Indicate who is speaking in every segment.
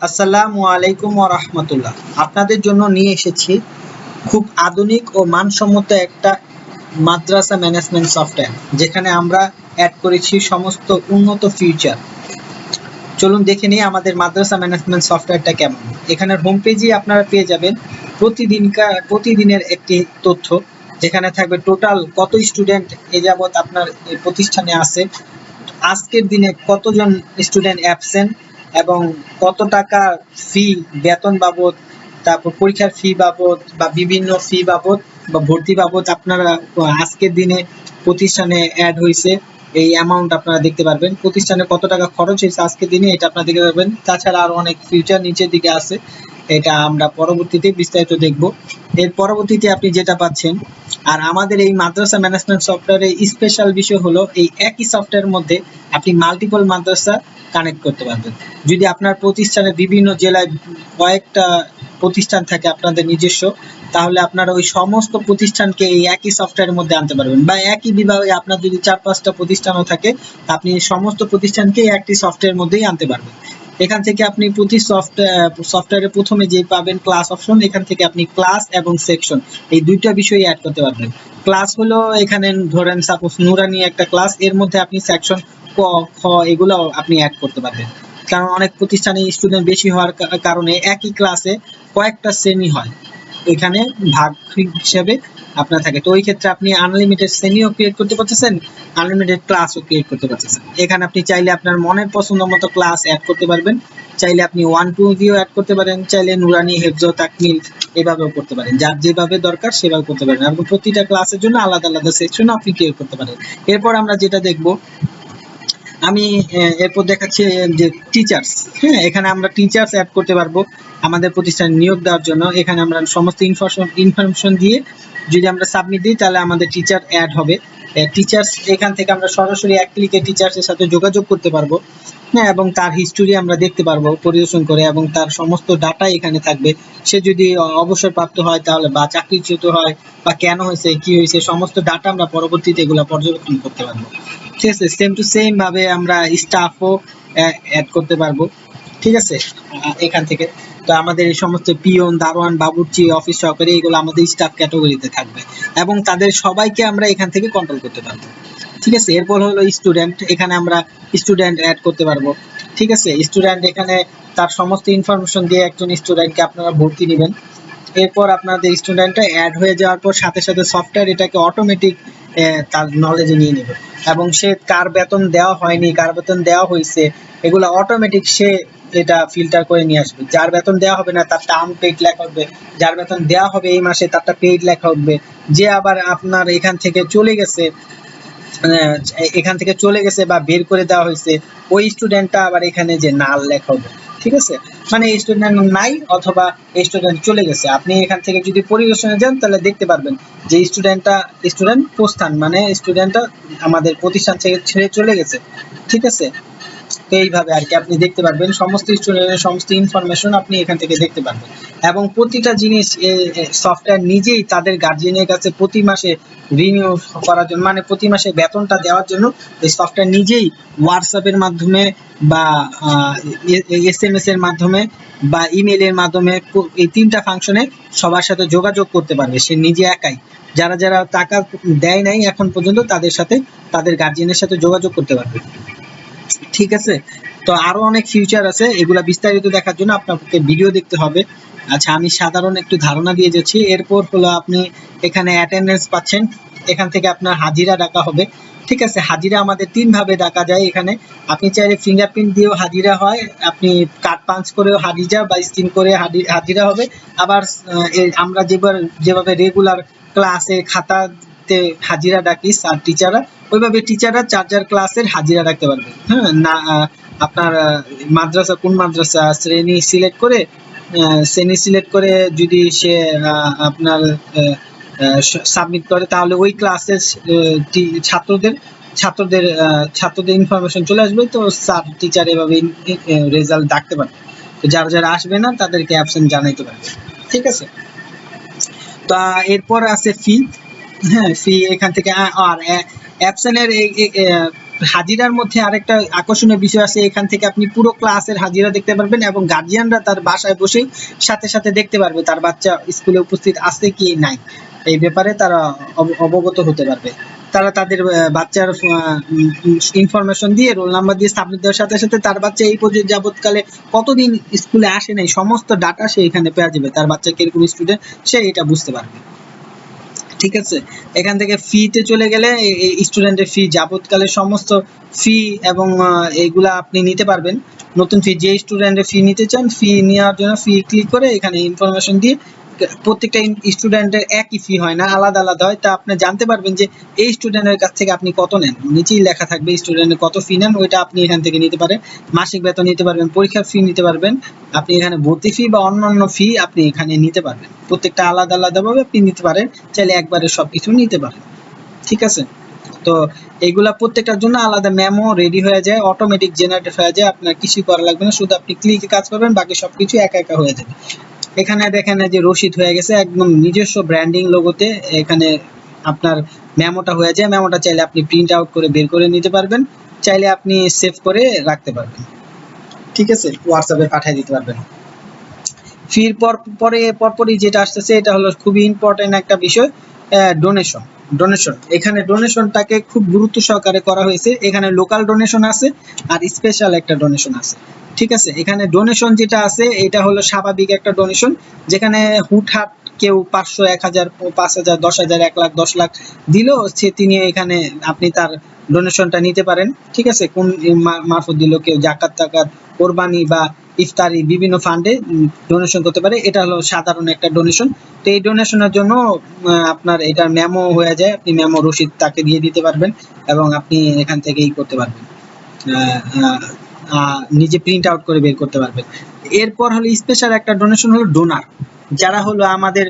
Speaker 1: আসসালামু আলাইকুম রাহমাতুল্লাহ। আপনাদের জন্য নিয়ে এসেছি খুব আধুনিক ও মানসম্মত একটা মাদ্রাসা ম্যানেজমেন্ট সফটওয়্যার যেখানে আমরা অ্যাড করেছি সমস্ত উন্নত ফিচার চলুন দেখে নিই আমাদের মাদ্রাসা ম্যানেজমেন্ট সফটওয়্যারটা কেমন। এখানের হোম পেজেই আপনারা পেয়ে যাবেন প্রতিদিনকার, প্রতিদিনের একটি তথ্য, যেখানে থাকবে টোটাল কত স্টুডেন্ট এ যাবৎ আপনার প্রতিষ্ঠানে আছে, আজকের দিনে কতজন স্টুডেন্ট অ্যাবসেন্ট এবং কত টাকা ফি বেতন বাবদ, তারপর পরীক্ষার ফি বাবদ বা বিভিন্ন ফি বাবদ বা ভর্তি বাবদ আপনারা আজকের দিনে প্রতিষ্ঠানে অ্যাড হয়েছে। এই অ্যামাউন্ট আপনারা দেখতে পারবেন। প্রতিষ্ঠানে কত টাকা খরচ হয়েছে আজকের দিনে, এটা আপনারা দেখতে পারবেন। তাছাড়া আরও অনেক ফিউচার নিচের দিকে আছে। এটা আমরা পরবর্তীতে বিস্তারিত দেখব। এর পরবর্তীতে আপনি যেটা পাচ্ছেন আর আমাদের এই মাদ্রাসা ম্যানেজমেন্ট সফটওয়্যারের স্পেশাল বিষয় হলো এই একই সফটওয়্যারের মধ্যে আপনি মাল্টিপল মাদ্রাসা কানেক্ট করতে পারবেন। যদি আপনার প্রতিষ্ঠানে বিভিন্ন জেলায় কয়েকটা প্রতিষ্ঠান থাকে আপনাদের নিজস্ব, তাহলে আপনারা ওই সমস্ত প্রতিষ্ঠানকে এই একই সফটওয়্যারের মধ্যে আনতে পারবেন। বা একই বিভাগে আপনার যদি চার পাঁচটা প্রতিষ্ঠানও থাকে আপনি সমস্ত প্রতিষ্ঠানকে একটি সফটওয়্যারের মধ্যেই আনতে পারবেন। এখান থেকে আপনি প্রতি সফটওয়্যার সফটওয়্যারে প্রথমে যে পাবেন ক্লাস অপশন এখান থেকে আপনি ক্লাস এবং সেকশন এই দুইটা বিষয় অ্যাড করতে পারবেন। ক্লাস হলো এখানে ধরেন সাপোজ নুরানি একটা ক্লাস এর মধ্যে আপনি সেকশন ক, খ এগুলো আপনি অ্যাড করতে পারবেন। কারণ অনেক প্রতিষ্ঠানে স্টুডেন্ট বেশি হওয়ার কারণে একই ক্লাসে কয়েকটা শ্রেণি হয়। এখানে ভাগ হিসেবে আপনার থাকে। তো ওই ক্ষেত্রে আপনি আনলিমিটেড সেমিও ক্রিয়েট করতে পারতেছেন আনলিমিটেড ক্লাসও ক্রিয়েট করতে পারতেছেন। এখানে আপনি চাইলে আপনার মনের পছন্দ মতো ক্লাস অ্যাড করতে পারবেন। চাইলে আপনি ওয়ান টু দিয়েও অ্যাড করতে পারেন, চাইলে নুরানি, হেফজ, তাকমিল এভাবেও করতে পারেন। যার যেভাবে দরকার সেভাবে করতে পারেন। এবং প্রতিটা ক্লাসের জন্য আলাদা আলাদা সেকশন আপনি ক্রিয়েট করতে পারেন। এরপর আমরা যেটা দেখব আমি এরপর দেখাচ্ছি যে টিচার্স হ্যাঁ এখানে আমরা টিচার্স অ্যাড করতে পারব আমাদের প্রতিষ্ঠানে নিয়োগ দেওয়ার জন্য। এখানে আমরা সমস্ত ইনফরমেশন ইনফরমেশন দিয়ে যদি আমরা সাবমিট দিই, তাহলে আমাদের টিচার অ্যাড হবে। টিচার্স এখান থেকে আমরা সরাসরি এক ক্লিকে টিচার্সের সাথে যোগাযোগ করতে পারব। হ্যাঁ এবং তার হিস্টোরি আমরা দেখতে পারব, পরিদর্শন করে, এবং তার সমস্ত ডাটা এখানে থাকবে। সে যদি অবসরপ্রাপ্ত হয়, তাহলে বা চাকরিচ্যুত হয়, বা কেন হয়েছে, কি হয়েছে, সমস্ত ডাটা আমরা পরবর্তীতে এগুলো পর্যবেক্ষণ করতে পারব। ঠিক আছে সেম টু সেম ভাবে আমরা স্টাফও অ্যাড করতে পারব। ঠিক আছে? এখান থেকে। তো আমাদের এই সমস্ত পিয়ন, দারোয়ান, বাবুর্চি অফিস সহকারী, এগুলো আমাদের স্টাফ ক্যাটাগরিতে থাকবে। এবং তাদের সবাইকে আমরা এখান থেকে কন্ট্রোল করতে পারব। ঠিক আছে? এরপর হলো স্টুডেন্ট এখানে আমরা স্টুডেন্ট অ্যাড করতে পারব। ঠিক আছে? স্টুডেন্ট এখানে তার সমস্ত ইনফরমেশন দিয়ে একজন স্টুডেন্টকে আপনারা ভর্তি নেবেন। এরপর আপনাদের স্টুডেন্টটা অ্যাড হয়ে যাওয়ার পর সাথে সাথে সফটওয়্যার এটাকে অটোমেটিক তার নলেজে নিয়ে নেবে এবং সে কার বেতন দেওয়া হয়নি, কার বেতন দেওয়া হয়েছে, এগুলো অটোমেটিক সে এটা ফিল্টার করে নিয়ে আসবে। যার বেতন দেওয়া হবে না, তারটা আনপেইড লেখা হবে যার বেতন দেওয়া হবে এই মাসে, তারটা পেইড লেখা হবে যে আবার আপনার এখান থেকে চলে গেছে এখান থেকে চলে গেছে বা বের করে দেওয়া হয়েছে, ওই স্টুডেন্টটা আবার এখানে যে নাল লেখা হবে ঠিক আছে? মানে স্টুডেন্ট নাই অথবা স্টুডেন্ট চলে গেছে। আপনি এখান থেকে যদি পরিদর্শনে যান, তাহলে দেখতে পারবেন যে স্টুডেন্টটা স্টুডেন্ট প্রস্থান মানে স্টুডেন্টটা আমাদের প্রতিষ্ঠান থেকে ছেড়ে চলে গেছে। ঠিক আছে? তো এইভাবে আর কি আপনি দেখতে পারবেন। সমস্ত স্টুডেন্টের সমস্ত ইনফরমেশন আপনি এখান থেকে দেখতে পারবেন। এবং প্রতিটা জিনিস সফটওয়্যার নিজেই তাদের গার্জিয়ানের কাছে প্রতি মাসে রিনিউ করার জন্য মানে প্রতি মাসে বেতনটা দেওয়ার জন্য এই সফটওয়্যার নিজেই হোয়াটসঅ্যাপের মাধ্যমে বা এস এম এস এর মাধ্যমে বা ইমেলের মাধ্যমে এই তিনটা ফাংশনে সবার সাথে যোগাযোগ করতে পারবে। সে নিজে একাই। যারা যারা টাকা দেয় নাই এখন পর্যন্ত তাদের সাথে, তাদের গার্জিয়ানের সাথে যোগাযোগ করতে পারবে। ঠিক আছে? তো আরও অনেক ফিউচার আছে, এগুলা বিস্তারিত দেখার জন্য আপনাকে ভিডিও দেখতে হবে। আচ্ছা আমি সাধারণ একটু ধারণা দিয়ে যাচ্ছি। এরপর হলো আপনি এখানে অ্যাটেন্ডেন্স পাচ্ছেন, এখান থেকে আপনার হাজিরা ডাকা হবে। ঠিক আছে, হাজিরা আমাদের তিন ভাবে ডাকা যায় এখানে। আপনি চাইলে ফিঙ্গারপ্রিন্ট দিয়েও হাজিরা হয়, আপনি কার্ড পাঞ্চ করেও হাজিরা বা স্ক্রিন করে হাজি- হাজিরা হবে। আবার আমরা যেভাবে যেভাবে রেগুলার ক্লাসে খাতাতে হাজিরা ডাকি স্যার টিচাররা ওইভাবে টিচাররা চার্জার ক্লাসের হাজিরা রাখতে পারবে। হ্যাঁ না আপনার মাদ্রাসা, কোন মাদ্রাসা, শ্রেণি সিলেক্ট করে শ্রেণি সিলেক্ট করে যদি সে আপনার সাবমিট করে, তাহলে ওই ক্লাসের ছাত্রদের ছাত্রদের ছাত্রদের ইনফরমেশন চলে আসবে। তো স্যার টিচার এভাবে রেজাল্ট ডাকতে পারবে। তো যারা যারা আসবে না, তাদেরকে অ্যাবসেন্ট জানাইতে পারবে। ঠিক আছে? তা এরপর আছে ফি হ্যাঁ ফি এখান থেকে আর অ্যাপসেনের হাজিরার মধ্যে আরেকটা আকর্ষণীয় বিষয় আছে। এখান থেকে আপনি পুরো ক্লাসের হাজিরা দেখতে পারবেন এবং গার্জিয়ানরা তার বাসায় বসে সাথে সাথে দেখতে পারবে তার বাচ্চা স্কুলে উপস্থিত আছে কি নাই। এই ব্যাপারে তারা অব- অবগত হতে পারবে। তারা তাদের বাচ্চার ইনফরমেশন দিয়ে রোল নাম্বার দিয়ে সাবমিট দেওয়ার সাথে সাথে তার বাচ্চা এই পর্যন্ত যাবৎকালে কতদিন স্কুলে আসে নাই, সমস্ত ডাটা সে এখানে পেয়ে যাবে। তার বাচ্চা কীরকম স্টুডেন্ট সে এটা বুঝতে পারবে। ঠিক আছে? এখান থেকে ফিতে চলে গেলে স্টুডেন্টের ফি যাবৎকালের সমস্ত ফি এবং এইগুলা আপনি নিতে পারবেন। নতুন ফি যে স্টুডেন্টের ফি নিতে চান ফি নেওয়ার জন্য ফি ক্লিক করে এখানে ইনফরমেশন দিয়ে প্রত্যেকটা স্টুডেন্টের একই ফি হয় না, আলাদা আলাদা হয়। তা আপনি জানতে পারবেন যে এই স্টুডেন্টের কাছ থেকে আপনি কত নেন। নিচেই লেখা থাকবে স্টুডেন্টের কত ফি নেন, ওইটা আপনি এখান থেকে নিতে পারেন। মাসিক বেতন নিতে পারবেন, পরীক্ষার ফি নিতে পারবেন। আপনি এখানে ভর্তি ফি বা অন্যান্য ফি আপনি এখানে নিতে পারবেন। প্রত্যেকটা আলাদা আলাদা ভাবে আপনি নিতে পারেন, চাইলে একবারে সবকিছু নিতে পারেন। ঠিক আছে? তো এইগুলা প্রত্যেকটার জন্য আলাদা মেমো রেডি হয়ে যায় অটোমেটিক জেনারেট হয়ে যায়। আপনার কিছু করা লাগবে না, শুধু আপনি ক্লিকে কাজ করবেন, বাকি সবকিছু একা একা হয়ে যাবে। এখানে দেখেন যে রশিদ হয়ে গেছে, একদম নিজস্ব ব্র্যান্ডিং লোগোতে এখানে আপনার মেমোটা হয়ে যায়। মেমোটা চাইলে আপনি প্রিন্ট আউট করে বের করে নিতে পারবেন, চাইলে আপনি সেভ করে রাখতে পারবেন। ঠিক আছে? হোয়াটসঅ্যাপে পাঠিয়ে দিতে পারবেন। ফির পর, পরে, পরপরই যেটা আসতেছে, এটা হলো খুবই ইম্পর্টেন্ট একটা বিষয় ডোনেশন ডোনেশন এখানে ডোনেশনটাকে খুব গুরুত্ব সহকারে করা হয়েছে। এখানে লোকাল ডোনেশন আছে, আর স্পেশাল একটা ডোনেশন আছে। ঠিক আছে? এখানে ডোনেশন যেটা আছে, এটা হলো স্বাভাবিক একটা ডোনেশন যেখানে হুটহাট কেউ পাঁচশো, এক হাজার, পাঁচ হাজার, দশ হাজার, এক লাখ, দশ লাখ দিলেও সে তিনি এখানে আপনি তার ডোনেশনটা নিতে পারেন। ঠিক আছে? কোন মারফত দিল, কেউ জাকাত টাকাত, কোরবানি বা ইফতারি বিভিন্ন ফান্ডে ডোনেশন করতে পারে। এটা হলো সাধারণ একটা ডোনেশন তো এই ডোনেশনের জন্য আপনার এটার মেমো হয়ে যায়। আপনি মেমো রসিদ তাকে দিয়ে দিতে পারবেন এবং আপনি এখান থেকেই করতে পারবেন। নিজে প্রিন্ট আউট করে বের করতে পারবেন। এরপর হলো স্পেশাল একটা ডোনেশন হলো ডোনার যারা হলো আমাদের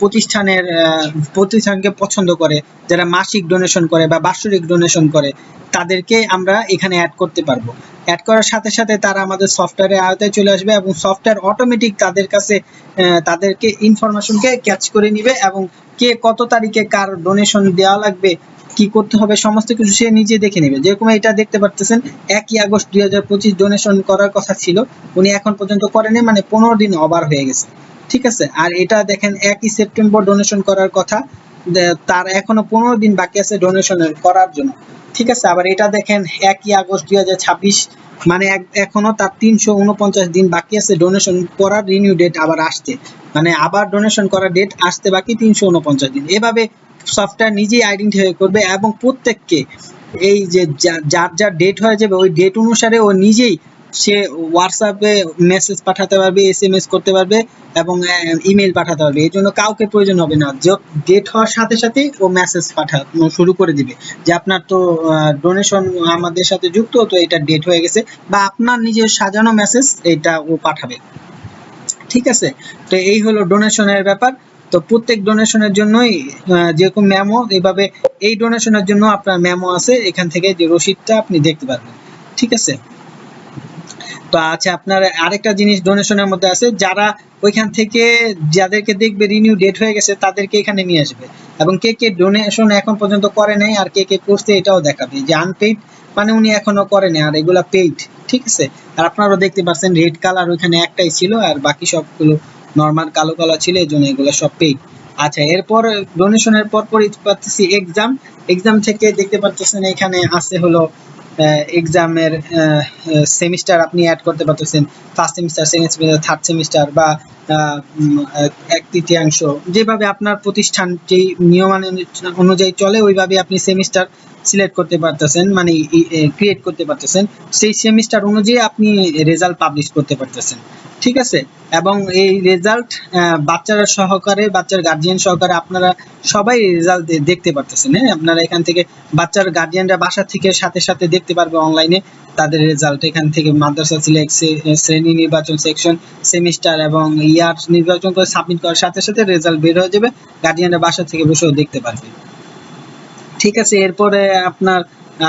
Speaker 1: প্রতিষ্ঠানের প্রতিষ্ঠানকে পছন্দ করে, যারা মাসিক ডোনেশন করে বা বাৎসরিক ডোনেশন করে, তাদেরকে আমরা এখানে অ্যাড করতে পারব। অ্যাড করার সাথে সাথে তারা আমাদের সফটওয়্যারের আওতায় চলে আসবে এবং সফটওয়্যার অটোমেটিক তাদের কাছে তাদেরকে ইনফরমেশনকে ক্যাচ করে নিবে এবং কে কত তারিখে কার ডোনেশন দেওয়া লাগবে কি করতে হবে, সমস্ত কিছু সে নিজে দেখে নেবে। যেরকম এটা দেখতে পারতেছেন, একই আগস্ট দুই হাজার পঁচিশ ডোনেশন করার কথা ছিল, উনি এখন পর্যন্ত করেনি মানে পনেরো দিন ওভার হয়ে গেছে। ঠিক আছে? আর এটা দেখেন, একই সেপ্টেম্বর ডোনেশন করার কথা তার এখনও পনেরো দিন বাকি আছে ডোনেশন করার জন্য। ঠিক আছে? আবার এটা দেখেন, একই আগস্ট দুই হাজার ছাব্বিশ মানে এখনও তার তিনশো উনপঞ্চাশ দিন বাকি আছে ডোনেশন করার রিনিউ ডেট আবার আসতে মানে আবার ডোনেশন করার ডেট আসতে বাকি তিনশো উনপঞ্চাশ দিন। এভাবে সফটওয়্যার নিজেই আইডেন্টিফাই করবে এবং প্রত্যেককে এই যে যার যার ডেট হয়ে যাবে, ওই ডেট অনুসারে ও নিজেই সে হোয়াটসঅ্যাপে মেসেজ পাঠাতে পারবে এস এম এস করতে পারবে এবং ইমেল পাঠাতে পারবে। এই জন্য কাউকে প্রয়োজন হবে না। ডেট হওয়ার সাথে সাথে ও মেসেজ পাঠানো শুরু করে দিবে। যে আপনার তো ডোনেশন আমাদের সাথে যুক্ত, তো এটা ডেট হয়ে গেছে বা আপনার নিজের সাজানো মেসেজ এটা ও পাঠাবে। ঠিক আছে? তো এই হলো ডোনেশনের ব্যাপার। তো প্রত্যেক ডোনেশনের জন্যই যেরকম মেমো এইভাবে এই ডোনেশনের জন্য আপনার মেমো আছে, এখান থেকে যে রসিদটা আপনি দেখতে পারবেন। ঠিক আছে? তো আচ্ছা আপনার আরেকটা জিনিস ডোনেশনের মধ্যে আছে, যারা ওইখান থেকে যাদেরকে দেখবে রিনিউ ডেট হয়ে গেছে, তাদেরকে এখানে নিয়ে আসবে। এবং কে কে ডোনেশন এখন পর্যন্ত করে নাই, আর কে কে করছে এটাও দেখাবে। যে আনপেইড মানে উনি এখনও করেনি আর এগুলা পেইড ঠিক আছে? আর আপনারা দেখতে পাচ্ছেন রেড কালার ওইখানে একটাই ছিল, আর বাকি সবগুলো নর্মাল কালো কালার ছিল, এই জন্য এগুলো সব পেইড আচ্ছা এরপর ডোনেশনের পর পরই পাচ্ছি এক্সাম এক্সাম থেকে দেখতে পাচ্ছেন এখানে আছে হলো এক্সামের সেমিস্টার আপনি অ্যাড করতে পারতেছেন। First semester second semester third semester বা এক তৃতীয়াংশ। যেভাবে আপনার প্রতিষ্ঠান যেই নিয়মানুযায়ী অনুযায়ী চলে ওইভাবে আপনি সেমিস্টার সিলেক্ট করতে পারতেছেন মানে ক্রিয়েট করতে পারতেছেন, সেই সেমিস্টার অনুযায়ী আপনি রেজাল্ট পাবলিশ করতে পারতেছেন, ঠিক আছে? এবং এই রেজাল্ট বাচ্চারা সহকারে, বাচ্চার গার্জিয়ান সহকারে আপনারা সবাই রেজাল্ট দেখতে পারতেছেন হ্যাঁ? আপনারা এখান থেকে বাচ্চার গার্জিয়ানরা বাসা থেকে সাথে সাথে দেখতে পারবে অনলাইনে তাদের রেজাল্ট এখান থেকে মাদ্রাসা সিলেক্ট শ্রেণি নির্বাচন সেকশন সেমিস্টার এবং ইয়ার নির্বাচন করে সাবমিট করার সাথে সাথে রেজাল্ট বের হয়ে যাবে গার্জিয়ানরা বাসা থেকে বসেও দেখতে পারবে। ঠিক আছে, এরপরে আপনার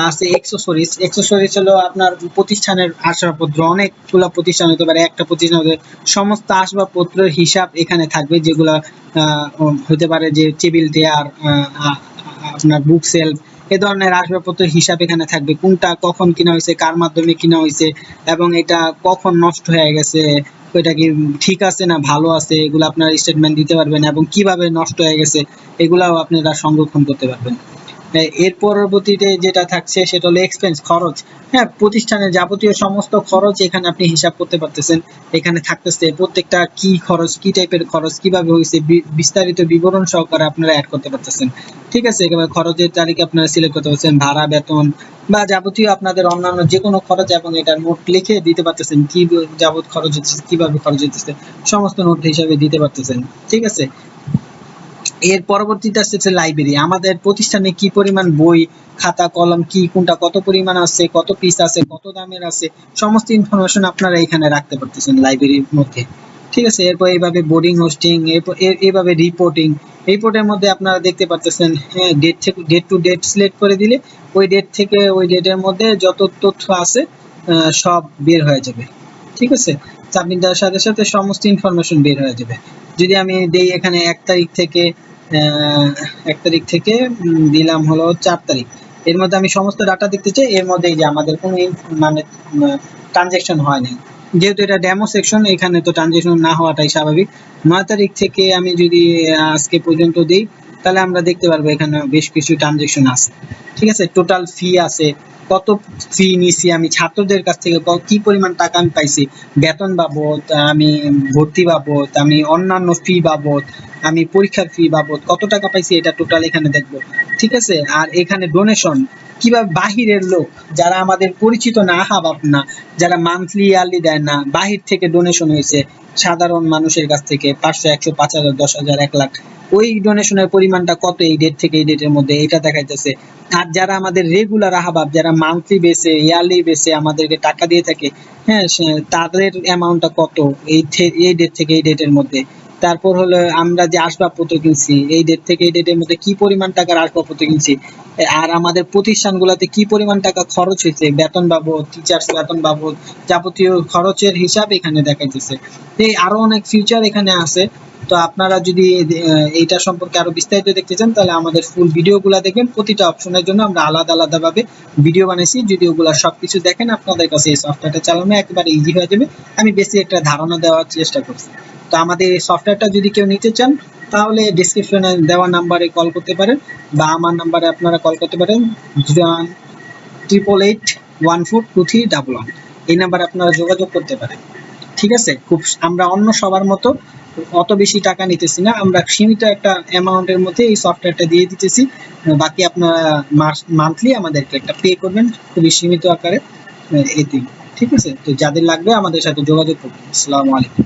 Speaker 1: আছে এক্সেসরিজ এক্সেসরিজ হলো আপনার প্রতিষ্ঠানের আসবাবপত্র। অনেকগুলো প্রতিষ্ঠান হতে পারে, একটা প্রতিষ্ঠান হতে। সমস্ত আসবাবপত্রের হিসাব এখানে থাকবে, যেগুলো হতে পারে যে টেবিল, চেয়ার আপনার বুক সেলফ এ ধরনের আসবাবপত্র হিসাব এখানে থাকবে। কোনটা কখন কিনা হয়েছে, কার মাধ্যমে কিনা হয়েছে, এবং এটা কখন নষ্ট হয়ে গেছে এটা কি ঠিক আছে না ভালো আছে, এগুলো আপনার স্টেটমেন্ট দিতে পারবেন, এবং কীভাবে নষ্ট হয়ে গেছে, এগুলাও আপনারা সংরক্ষণ করতে পারবেন। এর পরবর্তীতে যেটা থাকছে সেটা হলো এক্সপেন্স খরচ। হ্যাঁ প্রতিষ্ঠানের যাবতীয় সমস্ত খরচ এখানে আপনি হিসাব করতে পারতেছেন। এখানে থাকতেছে প্রত্যেকটা কি খরচ, কি টাইপের খরচ, কীভাবে হয়েছে বিস্তারিত বিবরণ সহকারে আপনারা অ্যাড করতে পারতেছেন। ঠিক আছে? একেবারে খরচের তালিকা আপনারা সিলেক্ট করতে পারছেন ভাড়া, বেতন বা যাবতীয় আপনাদের অন্যান্য যে কোনো খরচ এবং এটা নোট লিখে দিতে পারতেছেন। কি যাবত খরচ হচ্ছে, কীভাবে খরচ হচ্ছে, সমস্ত নোট হিসাবে দিতে পারতেছেন। ঠিক আছে? এর পরবর্তীতে আসছে লাইব্রেরি আমাদের প্রতিষ্ঠানে কি পরিমাণ বই, খাতা, কলম, কি, কোনটা, কত পরিমাণ আছে, কত পিস আছে, কত দামের আছে, সমস্ত ইনফরমেশন আপনারা এখানে রাখতে পারতেছেন লাইব্রেরির মধ্যে। ঠিক আছে? এরপর এইভাবে বোর্ডিং হোস্টিং এইভাবে রিপোর্টিং রিপোর্টের মধ্যে আপনারা দেখতে পারতেছেন হ্যাঁ ডেট থেকে ডেট টু ডেট সিলেক্ট করে দিলে ওই ডেট থেকে ওই ডেটের মধ্যে যত তথ্য আছে সব বের হয়ে যাবে। ঠিক আছে? সাবমিট দেওয়ার সাথে সাথে সমস্ত ইনফরমেশন বের হয়ে যাবে। যদি আমি দেই এখানে এক তারিখ থেকে এক তারিখ থেকে দিলাম হলো চার তারিখ। এর মধ্যে আমি সমস্ত ডাটা দেখতে চাই, এর মধ্যে যে আমাদের কোনো মানে ট্রানজেকশন হয়নি যেহেতু এটা ডেমো সেকশন এখানে তো ট্রানজেকশন না হওয়াটাই স্বাভাবিক। নয় তারিখ থেকে আমি যদি আজকে পর্যন্ত দিই তাহলে আমরা দেখতে পারব এখানে বেশ কিছু ট্রানজেকশন আছে। ঠিক আছে? টোটাল ফি আছে। কত ফি নিছি আমি? ছাত্রদের কাছ থেকে কি পরিমাণ টাকা আমি পাইছি? বেতন বাবদ, আমি ভর্তি বাবদ, আমি অন্যান্য ফি বাবদ, আমি পরীক্ষার ফি বাবদ, কত টাকা পাইছি এটা টোটাল এখানে দেখব। ঠিক আছে? আর এখানে ডোনেশন কীভাবে বাহিরের লোক, যারা আমাদের পরিচিত না হাবাব না, যারা মান্থলি ইয়ারলি দেয় না, বাহির থেকে ডোনেশন হয়েছে সাধারণ মানুষের কাছ থেকে পাঁচশো, একশো, পাঁচ হাজার, দশ হাজার, এক লাখ। ওই ডোনেশনের পরিমাণটা কত এই ডেট থেকে এই ডেটের মধ্যে? এটা দেখাইতেছে। আর যারা আমাদের রেগুলার আহবাব, যারা মান্থলি বেসে ইয়ারলি বেসে আমাদেরকে টাকা দিয়ে থাকে হ্যাঁ তাদের অ্যামাউন্টটা কত এই এই ডেট থেকে এই ডেটের মধ্যে? তারপর হলো আমরা যে আসবাবপত্র কিনছি, এই ডেট থেকে এই ডেটের মধ্যে কি পরিমাণ টাকার আসবাবপত্র কিনছি, আর আমাদের প্রতিষ্ঠানগুলোতে কি পরিমাণ টাকা খরচ হয়েছে, বেতন বাবদ টিচার্স বেতন বাবদ যাবতীয় খরচের হিসাব এখানে দেখাইতেছে। এই আরও অনেক ফিউচার এখানে আছে, তো আপনারা যদি এইটা সম্পর্কে আরও বিস্তারিত দেখতে চান, তাহলে আমাদের ফুল ভিডিওগুলো দেখবেন। প্রতিটা অপশনের জন্য আমরা আলাদা আলাদা ভাবে ভিডিও বানাইছি, যদি ওগুলা সবকিছু দেখেন, আপনাদের কাছে এই সফটওয়্যারটা চালানো একেবারে ইজি হয়ে যাবে। আমি বেশি একটা ধারণা দেওয়ার চেষ্টা করছি। তো আমাদের এই সফটওয়্যারটা যদি কেউ নিতে চান, তাহলে ডিসক্রিপশনে দেওয়া নাম্বারে কল করতে পারেন বা আমার নাম্বারে আপনারা কল করতে পারেন triple eight one four two three double one এই নাম্বারে আপনারা যোগাযোগ করতে পারেন। ঠিক আছে? খুব আমরা অন্য সবার মতো অত বেশি টাকা নিতেছি না। আমরা সীমিত একটা অ্যামাউন্টের মধ্যে এই সফটওয়্যারটা দিয়ে দিতেছি। বাকি আপনারা মান্থলি আমাদেরকে একটা পে করবেন খুবই সীমিত আকারে এতেই ঠিক আছে? তো যাদের লাগবে আমাদের সাথে যোগাযোগ করবেন। আসসালামু আলাইকুম।